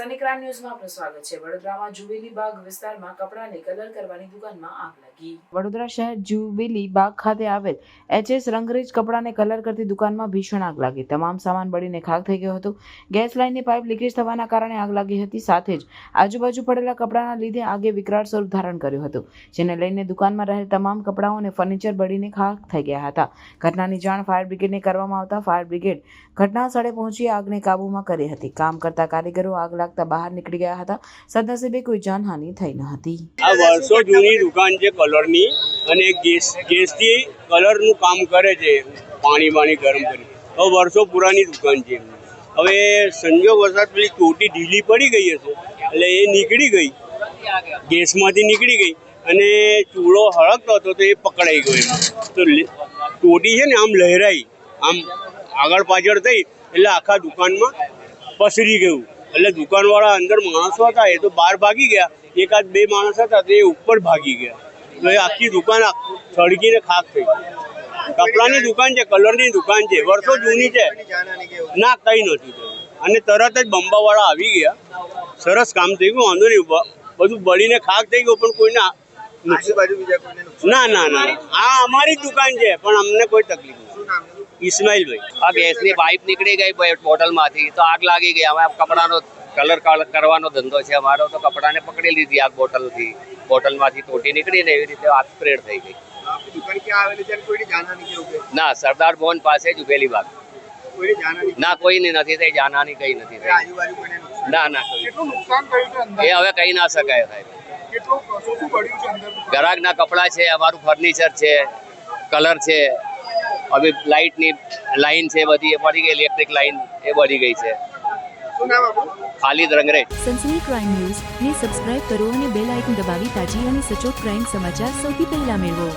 Sunny crime ન્યૂઝમાં આપનું સ્વાગત છે. વડોદરામાં જુબેલી બાગ વિસ્તારમાં કપડાને કલર કરવાની દુકાનમાં આગ લાગી. વડોદરા શહેર જુબેલી બાગ ખાતે આવેલ એચએસ રંગરેજ કપડાને કલર કરતી દુકાનમાં ભીષણ આગ લાગી. તમામ સામાન બળીને ખાક થઈ ગયો હતો. ગેસ લાઇનની પાઇપ લીકેજ થવાના કારણે આગ લાગી હતી. સાથે જ આજુબાજુ પડેલા કપડાના લીધે આગે વિકરાળ સ્વરૂપ ધારણ કર્યું હતું, જેને લઈને દુકાનમાં રહેલ તમામ કપડાઓ અને ફર્નિચર બળીને ખાક થઈ ગયા હતા. ઘટનાની જાણ ફાયર બ્રિગેડને કરવામાં આવતા ફાયર બ્રિગેડ ઘટના સ્થળે પહોંચી આગને કાબૂમાં કરી હતી. કામ કરતા કારીગરો આગ લાગતા બહાર નીકળી ગયા હતા. સદનસીબે કોઈ જાનહાનિ થઈ ન હતી. આ વર્ષો જૂની દુકાન છે કલરની અને ગેસ, ગેસથી કલરનું કામ કરે છે, પાણી પાણી ગરમ કરી. હવે વર્ષો પુરાની દુકાન છે. હવે સંજોગ વરસાદ પેલી ચોટી ઢીલી પડી ગઈ હશે, એટલે એ નીકળી ગઈ. ગેસમાંથી નીકળી ગઈ અને ચૂડો હળગતો હતો તો એ પકડાઈ ગયો તો ચોટી છે ને આમ લહેરાઈ, આમ આગળ પાછળ થઈ, એટલે આખા દુકાનમાં પસરી ગયું. એટલે દુકાનવાળા અંદર માણસો હતા એ તો બહાર ભાગી ગયા. એકાદ બે માણસ હતા તે ઉપર ભાગી ગયા. તો એ આખી દુકાન સળગીને ખાક થઈ કપડાની દુકાન છે કલરની દુકાન છે વર્ષો જૂની છે. ના કંઈ નથી થયું. અને તરત જ બંબાવાળા આવી ગયા. સરસ કામ થઈ ગયું વાંધો નહીં બધું બળીને ખાક થઈ ગયું પણ કોઈને નુકસાન ના ના ના આ અમારી દુકાન છે પણ અમને કોઈ તકલીફ નથી? ઇસ્માઇલભાઈ આ ગેસની પાઇપ નીકળી ગઈ બોટલમાંથી. તો આગ લાગી ગઈ. હવે કપડાનો કલર કલ- કરવાનો ધંધો છે અમારો. તો કપડાને પકડી લીધી આગ બોટલથી. બોટલમાંથી ટોટી નીકળીને એવી રીતે આગ સ્પ્રેડ થઈ ગઈ. ના સરદાર ભવન પાસે જ ઉભેલી બાગ. ના કોઈની નથી થઈ. જાનહાની કઈ નથી થઈ. આજુબાજુ કોઈને નુકસાન? ના ના કોઈ. કેટલું નુકસાન થયું છે અંદર એ હવે કહી ના શકાય સાહેબ કેટલું શું શું પડ્યું છે અંદર ગ્રાહકના કપડાં છે અમારું ફર્નિચર છે કલર છે. હવે લાઇટની લાઈન છે બધી એ પડી ગઈ ઇલેક્ટ્રિક લાઈન એ બળી ગઈ છે. ખાલિદ રંગરે સનસની ક્રાઇમ ન્યૂઝ ને સબસ્ક્રાઇબ કરો અને બેલ આઇકન દબાવી તાજી અને સચોટ ક્રાઇમ સમાચાર સૌથી પહેલા મેળવો.